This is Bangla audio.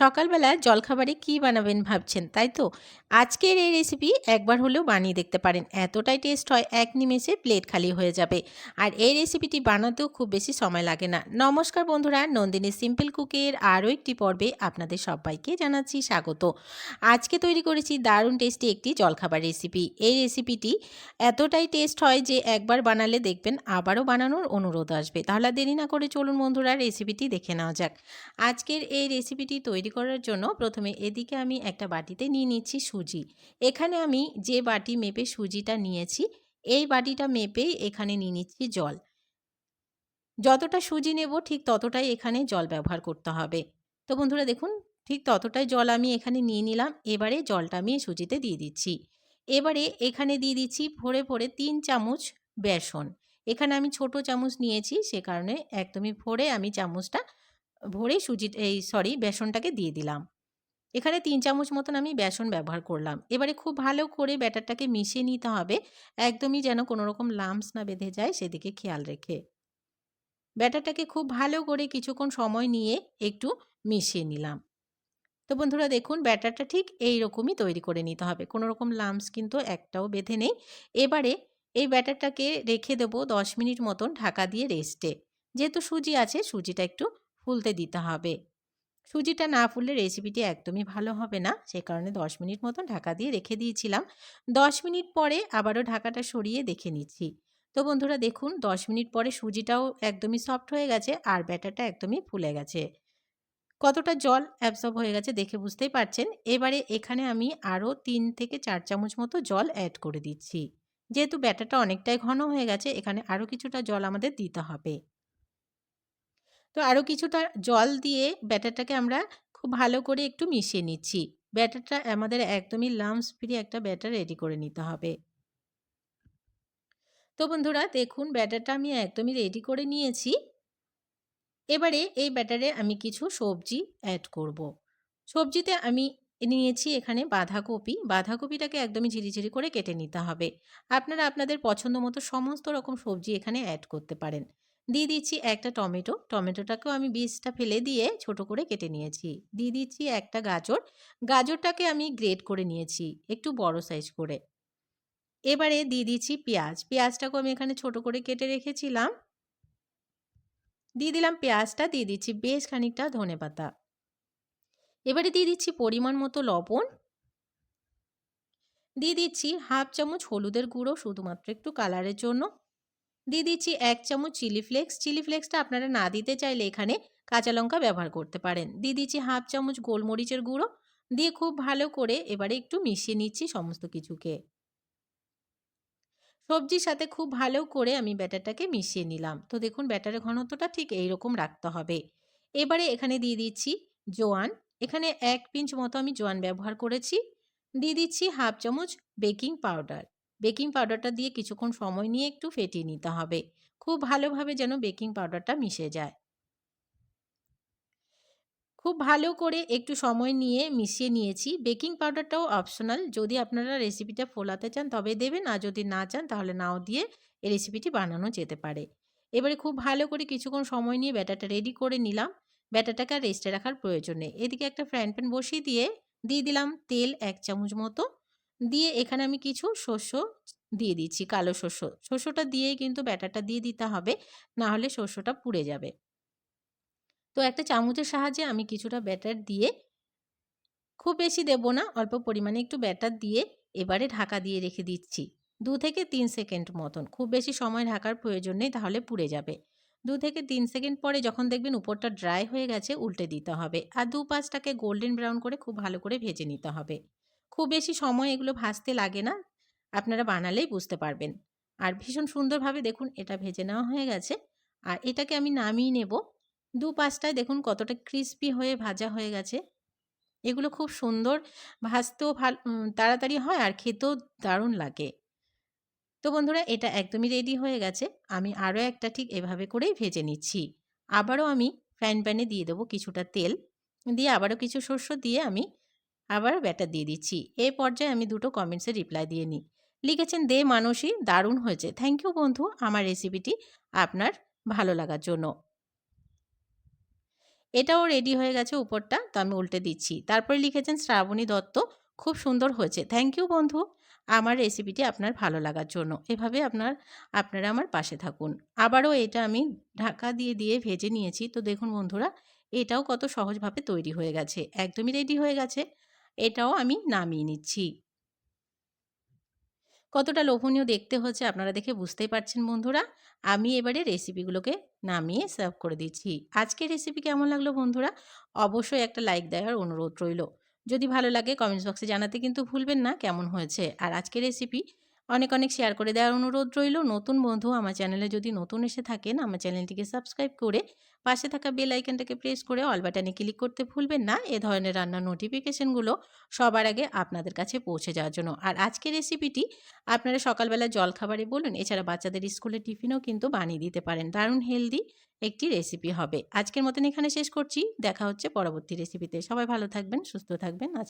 সকালবেলা জলখাবারে কী বানাবেন ভাবছেন, তাই তো? আজকের এই রেসিপি একবার হলেও বানিয়ে দেখতে পারেন। এতটাই টেস্ট হয়, এক নিমেষে প্লেট খালি হয়ে যাবে। আর এই রেসিপিটি বানাতেও খুব বেশি সময় লাগে না। নমস্কার বন্ধুরা নন্দিনী সিম্পল কুকের আরও একটি পর্বে আপনাদের সবাইকে জানাচ্ছি স্বাগত। আজকে তৈরি করেছি দারুণ টেস্টি একটি জলখাবার রেসিপি এই রেসিপিটি এতটাই টেস্ট হয় যে একবার বানালে দেখবেন আবারও বানানোর অনুরোধ আসবে। তাহলে দেরি না করে চলুন বন্ধুরা রেসিপিটি দেখে নেওয়া যাক। আজকের এই রেসিপিটি তৈরি করার জন্য প্রথমে এদিকে আমি একটা বাটিতে নিয়ে নিচ্ছি সুজি। এখানে আমি যে বাটি মেপে সুজিটা নিয়েছি, এই বাটিটা মেপেই এখানে নিয়ে নিচ্ছি জল। যতটা সুজি নেব ঠিক ততটাই এখানে জল ব্যবহার করতে হবে। তো বন্ধুরা দেখুন, ঠিক ততটাই জল আমি এখানে নিয়ে নিলাম, এবারে জলটা আমি সুজিতে দিয়ে দিচ্ছি। এবারে এখানে দিয়ে দিচ্ছি ভরে ভরে তিন চামচ বেসন। এখানে আমি ছোট চামচ নিয়েছি, সে কারণে একদমই ভরে আমি চামচটা ভরে সুজি, এই সরি, বেসনটাকে দিয়ে দিলাম। এখানে তিন চামচ মতন আমি বেসন ব্যবহার করলাম। এবারে খুব ভালো করে ব্যাটারটাকে মিশিয়ে নিতে হবে। একদমই যেন কোনো রকম লাম্পস না বেঁধে যায়, সেদিকে খেয়াল রেখে। ব্যাটারটাকে খুব ভালো করে কিছুক্ষণ সময় নিয়ে একটু মিশিয়ে নিলাম। তো বন্ধুরা দেখুন, ব্যাটারটা ঠিক এই রকমই তৈরি করে নিতে হবে। কোনো রকম লাম্পস কিন্তু একটাও বেঁধে নেই। এবারে এই ব্যাটারটাকে রেখে দেবো দশ মিনিট মতন ঢাকা দিয়ে রেস্টে। যেহেতু সুজি আছে, সুজিটা একটু ফুলতে দিতে হবে। সুজিটা না ফুললে রেসিপিটি একদমই ভালো হবে না। সে কারণে দশ মিনিট মতন ঢাকা দিয়ে রেখে দিয়েছিলাম। দশ মিনিট পরে আবারও ঢাকাটা সরিয়ে দেখে নিচ্ছি। তো বন্ধুরা দেখুন, দশ মিনিট পরে সুজিটাও একদমই সফট হয়ে গেছে আর ব্যাটারটা একদমই ফুলে গেছে। কতটা জল অ্যাবসর্ব হয়ে গেছে দেখে বুঝতেই পারছেন? এবারে এখানে আমি আরও তিন থেকে চার চামচ মতো জল অ্যাড করে দিচ্ছি। যেহেতু ব্যাটারটা অনেকটাই ঘন হয়ে গেছে, এখানে আরও কিছুটা জল আমাদের দিতে হবে। তো আরও কিছুটা জল দিয়ে ব্যাটারটাকে আমরা খুব ভালো করে একটু মিশিয়ে নিচ্ছি। ব্যাটারটা আমাদের একদমই লামস ফ্রি একটা ব্যাটার রেডি করে নিতে হবে। তো বন্ধুরা, দেখুন ব্যাটারটা আমি একদমই রেডি করে নিয়েছি। এবারে এই ব্যাটারে আমি কিছু সবজি অ্যাড করব। সবজিতে আমি নিয়েছি এখানে বাঁধাকপি। বাঁধাকপিটাকে একদমই ঝিরিঝিরি করে কেটে নিতে হবে। আপনারা আপনাদের পছন্দ মতো সমস্ত রকম সবজি এখানে অ্যাড করতে পারেন। দিয়ে দিচ্ছি একটা টমেটো। টমেটোটাকেও আমি বীজটা ফেলে দিয়ে ছোট করে কেটে নিয়েছি। দিয়ে দিচ্ছি একটা গাজর। গাজরটাকে আমি গ্রেট করে নিয়েছি একটু বড় সাইজ করে। এবারে দিয়ে দিচ্ছি পেঁয়াজ। পেঁয়াজটাকেও আমি এখানে ছোট করে কেটে রেখেছিলাম। দিয়ে দিলাম পেঁয়াজটা, দিয়ে দিচ্ছি বেশ খানিকটা ধনে পাতা। এবারে দিয়ে দিচ্ছি পরিমাণ মতো লবণ। দিয়ে দিচ্ছি হাফ চামচ হলুদের গুঁড়ো শুধুমাত্র একটু কালারের জন্য। দিয়ে দিচ্ছি এক চামচ চিলি ফ্লেক্স। চিলি ফ্লেক্সটা আপনারা না দিতে চাইলে এখানে কাঁচা লঙ্কা ব্যবহার করতে পারেন। দিয়ে দিচ্ছি হাফ চামচ গোলমরিচের গুঁড়ো। দিয়ে খুব ভালো করে এবারে একটু মিশিয়ে নিচ্ছি সমস্ত কিছুকে। সবজির সাথে খুব ভালো করে আমি ব্যাটারটাকে মিশিয়ে নিলাম। তো দেখুন ব্যাটারের ঘনত্বটা ঠিক এই রকম রাখতে হবে। এবারে এখানে দিয়ে দিচ্ছি জোয়ান। এখানে এক পিঞ্চ মতো আমি জোয়ান ব্যবহার করেছি। দিয়ে দিচ্ছি হাফ চামচ বেকিং পাউডার। বেকিং পাউডারটা দিয়ে কিছুক্ষণ সময় নিয়ে একটু ফেটিয়ে নিতে হবে। খুব ভালোভাবে যেন বেকিং পাউডারটা মিশে যায়। খুব ভালো করে একটু সময় নিয়ে মিশিয়ে নিয়েছি। বেকিং পাউডারটাও অপশনাল। যদি আপনারা রেসিপিটা ফোলাতে চান তবে দেবেন, আর যদি না চান তাহলে নাও দিয়ে এই রেসিপিটি বানানো যেতে পারে। এবারে খুব ভালো করে কিছুক্ষণ সময় নিয়ে ব্যাটারটা রেডি করে নিলাম। ব্যাটারটাকে আর রেস্টে রাখার প্রয়োজন নেই। এদিকে একটা ফ্রাইন প্যান বসিয়ে দিয়ে দিয়ে দিলাম তেল এক চামচ মতো। দিয়ে এখানে আমি কিছু শস্য দিয়ে দিচ্ছি, কালো শস্য শস্যটা দিয়েই কিন্তু ব্যাটারটা দিয়ে দিতে হবে না হলে শস্যটা পুড়ে যাবে। তো একটা চামচের সাহায্যে আমি কিছুটা ব্যাটার দিয়ে খুব বেশি দেব না, অল্প পরিমাণে একটু ব্যাটার দিয়ে এবারে ঢাকা দিয়ে রেখে দিচ্ছি। দু থেকে তিন সেকেন্ড মতন, খুব বেশি সময় ঢাকার প্রয়োজন নেই, তাহলে পুড়ে যাবে। দু থেকে তিন সেকেন্ড পরে যখন দেখবেন উপরটা ড্রাই হয়ে গেছে, উল্টে দিতে হবে। আর দু পাঁচটাকে গোল্ডেন ব্রাউন করে খুব ভালো করে ভেজে নিতে হবে। খুব বেশি সময় এগুলো ভাজতে লাগে না। আপনারা বানালেই বুঝতে পারবেন। আর ভীষণ সুন্দরভাবে দেখুন এটা ভেজে নেওয়া হয়ে গেছে। আর এটাকে আমি নামিয়ে নেব। দু পাঁচটায় দেখুন কতটা ক্রিস্পি হয়ে ভাজা হয়ে গেছে। এগুলো খুব সুন্দর, ভাজতেও ভালো তাড়াতাড়ি হয় আর খেতেও দারুণ লাগে। তো বন্ধুরা, এটা একদমই রেডি হয়ে গেছে। আমি আরও একটা ঠিক এভাবে করেই ভেজে নিচ্ছি। আবারও আমি ফ্রাইন প্যানে দিয়ে দেবো কিছুটা তেল। দিয়ে আবারও কিছু শস্য দিয়ে আমি আবার ব্যাটার দিয়ে দিচ্ছি। এই পর্যায়ে আমি দুটো কমেন্টসে রিপ্লাই দিয়ে নিই। লিখেছেন, দে মানসী, দারুণ হয়েছে। থ্যাংক ইউ বন্ধু, আমার রেসিপিটি আপনার ভালো লাগার জন্য। এটাও রেডি হয়ে গেছে উপরটা, তো আমি উল্টে দিচ্ছি। তারপরে লিখেছেন, শ্রাবণী দত্ত, খুব সুন্দর হয়েছে। থ্যাংক ইউ বন্ধু, আমার রেসিপিটি আপনার ভালো লাগার জন্য। এভাবে আপনার, আপনারা আমার পাশে থাকুন। আবারও এটা আমি ঢাকা দিয়ে দিয়ে ভেজে নিয়েছি। তো দেখুন বন্ধুরা, এটাও কত সহজভাবে তৈরি হয়ে গেছে। একদমই রেডি হয়ে গেছে। এটাও আমি নামিয়ে নিচ্ছি। কতটা লোভনীয় দেখতে হচ্ছে আপনারা দেখে বুঝতেই পারছেন বন্ধুরা। আমি এবারে রেসিপিগুলোকে নামিয়ে সার্ভ করে দিচ্ছি। আজকের রেসিপি কেমন লাগল বন্ধুরা? অবশ্যই একটা লাইক দেওয়ার অনুরোধ রইল। যদি ভালো লাগে কমেন্টস বক্সে জানাতে কিন্তু ভুলবেন না, কেমন হয়েছে? আর আজকের রেসিপি অনেক অনেক শেয়ার করে দেওয়ার অনুরোধ রইল। নতুন বন্ধু আমার চ্যানেলে যদি নতুন এসে থাকেন, আমার চ্যানেলটিকে সাবস্ক্রাইব করে পাশে থাকা বেল আইকনটাকে প্রেস করে অল বাটনে ক্লিক করতে ভুলবেন না। এ ধরনের রান্নার নোটিফিকেশনগুলো সবার আগে আপনাদের কাছে পৌঁছে যাওয়ার জন্য। আর আজকের রেসিপিটি আপনারা সকালবেলা জলখাবারে বলুন, এছাড়া বাচ্চাদের স্কুলের টিফিনও কিন্তু বানিয়ে দিতে পারেন। দারুণ হেলদি একটি রেসিপি হবে। আজকের মতন এখানে শেষ করছি। দেখা হচ্ছে পরবর্তী রেসিপিতে সবাই ভালো থাকবেন, সুস্থ থাকবেন।